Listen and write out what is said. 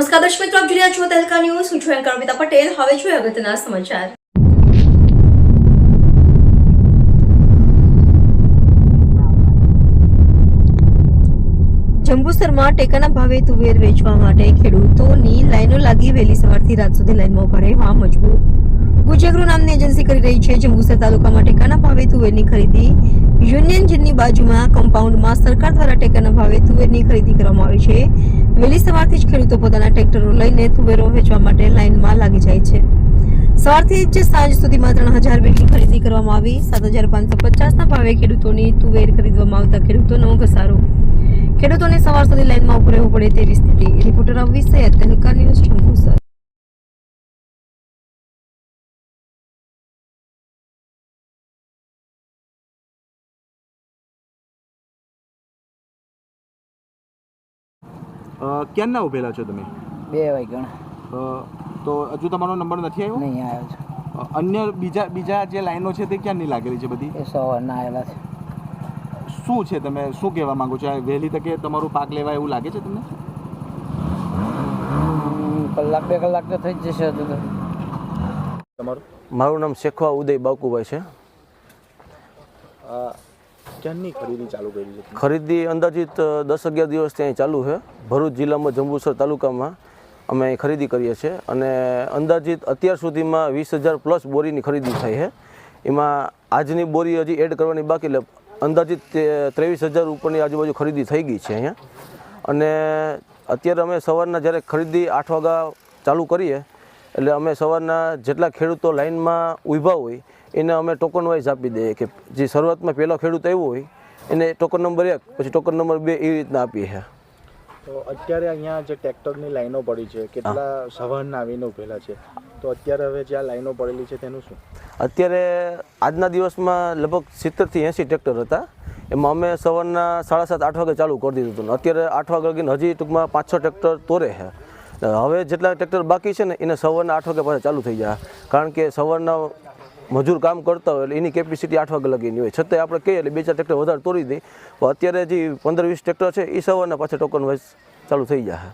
નમસ્કાર દર્શક મિત્રો, આપ જોઈ રહ્યા છો તહેલકા ન્યૂઝ. હું છું એન્કર અમિતા પટેલ. હવે જોઈએ અગત્યના સમાચાર. જંબુસરમાં ટેકાના ભાવે તુવેર વેચવા માટે ખેડૂતોની લાઈનો લાગી વહેલી સવારથી રાત સુધી લાઈનમાં ઊભા રહેવા મજબૂર. ગુજેગ્રો નામની એજન્સી કરી રહી છે. જંબુસર તાલુકામાં ટેકાના ભાવે તુવેરની ખરીદી યુનિયન જીનની બાજુમાં કમ્પાઉન્ડમાં સરકાર દ્વારા ટેકાના ભાવે તુવેરની ખરીદી કરવામાં આવી છે. વહેલી સવારથી જ ખેડૂતો પોતાના ટ્રેક્ટરો લઈને તુવેરો વેચવા માટે લાઇનમાં લાગી જાય છે. સવારથી જ સાંજ સુધીમાં ત્રણ હજાર બેગની ખરીદી કરવામાં આવી. સાત હજાર પાંચસો પચાસના ભાવે ખેડૂતોની તુવેર ખરીદવામાં આવતા ખેડૂતોનો ઘસારો. ખેડૂતોને સવાર સુધી લાઇનમાં ઉભું રહેવું પડે તેવી સ્થિતિ. રિપોર્ટર અવિશ સૈયદ તહેલકા ન્યૂઝ જંબુસર ક્યારના ઉભેલા છો તમે? બે વાગ્યા તો હજુ તમારો નંબર નથી આવ્યો? નહીં આવ્યો છે. અન્ય બીજા બીજા જે લાઈનો છે તે ક્યાંની લાગેલી છે બધી? એ સવારના આવેલા છે. શું છે તમે શું કહેવા માંગો છો? આ વહેલી તકે તમારું પાક લેવા એવું લાગે છે તમને? કલાક બે કલાક તો થઈ જ જશે હજુ તો. તમારું? મારું નામ શેખવા ઉદય બાકુભાઈ છે. ક્યાંની ખરીદી ચાલુ કરી છે? ખરીદી અંદાજિત દસ અગિયાર દિવસ ત્યાં ચાલુ છે. ભરૂચ જિલ્લામાં જંબુસર તાલુકામાં અમે ખરીદી કરીએ છીએ અને અંદાજિત અત્યાર સુધીમાં વીસ હજાર પ્લસ બોરીની ખરીદી થઈ છે. એમાં આજની બોરી હજી એડ કરવાની બાકી એટલે અંદાજિત ત્રેવીસ હજાર ઉપરની આજુબાજુ ખરીદી થઈ ગઈ છે અહીંયા. અને અત્યારે અમે સવારના જ્યારે ખરીદી આઠ વાગ્યા ચાલુ કરીએ એટલે અમે સવારના જેટલા ખેડૂતો લાઇનમાં ઊભા હોય એને અમે ટોકન વાઇઝ આપી દઈએ કે જે શરૂઆતમાં પહેલો ખેડૂત આવ્યો હોય એને ટોકન નંબર એક પછી ટોકન નંબર બે એ રીતના આપીએ છીએ તો અત્યારે અહીંયા જે ટ્રેક્ટરની લાઈનો પડી છે કેટલા સવારના આવીને ઉભેલા છે? તો અત્યારે હવે જે આ લાઈનો પડેલી છે તેનું શું? અત્યારે આજના દિવસમાં લગભગ સિત્તેરથી એંસી ટ્રેક્ટર હતા. એમાં અમે સવારના સાડા સાત આઠ વાગે ચાલુ કરી દીધું હતું. અત્યારે આઠ વાગે હજી ટૂંકમાં પાંચ છ ટ્રેક્ટર તોરે છે. હવે જેટલા ટ્રેક્ટર બાકી છે ને, એને સવારના આઠ વાગે પાછા ચાલુ થઈ જાય. કારણ કે સવારના મજૂર કામ કરતા હોય એટલે એની કેપેસિટી આઠ વાગે લગીની હોય. છતાંય આપણે કહીએ એટલે બે ચાર ટ્રેક્ટર વધારે તોડી પણ અત્યારે જે પંદર વીસ ટ્રેક્ટર છે, એ સવારના પાછા ટોકન વાઇઝ ચાલુ થઈ જાય.